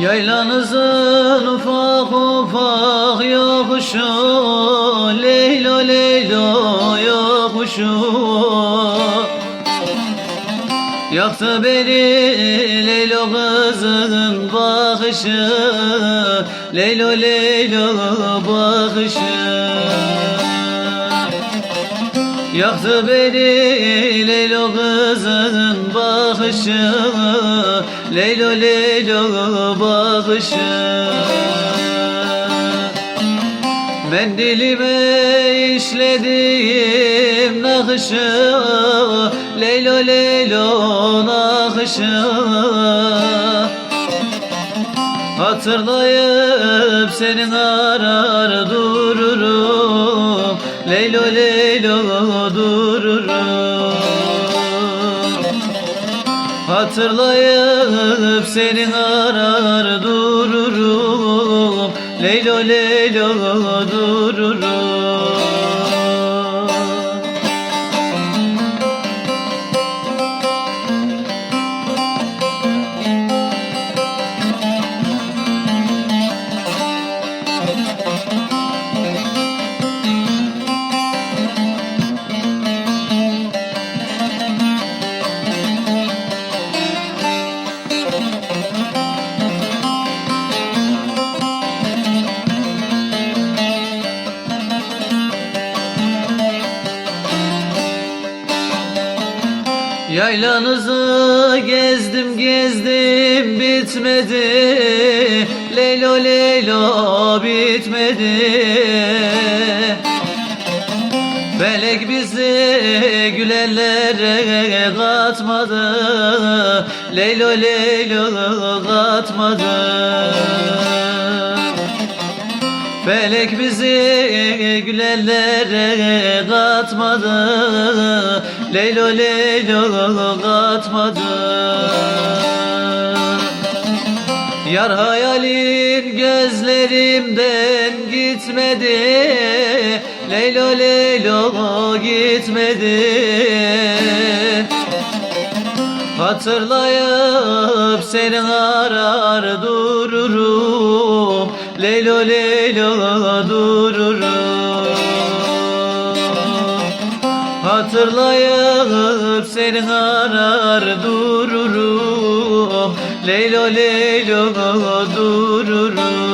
Yaylanızın ufak ufak yokuşu Leylo leylo yokuşu. Yaktı beni Leylo kızın bakışı Leylo leylo bakışı. Yaktı beni Leylo kızın bakışı Leylo leylo bakışı Ben dilime işlediğim nakışı Leylo leylo nakışı Hatırlayıp senin arar dururum Leylo leylo dururum Hatırlayıp senin arar dururum. Leylo leylo dururum Yaylanızı gezdim gezdim bitmedi. Leylo leylo bitmedi. Felek bizi gülenlere katmadı. Leylo leylo katmadı Felek bizi gülenlere katmadı Leylo leylo katmadı. Yar hayalin gözlerimden gitmedi Leylo leylo gitmedi. Hatırlayıp seni arar dururum Leylo leylo dururum. Hatırlayıp seni arar dururum. Leylo leylo dururum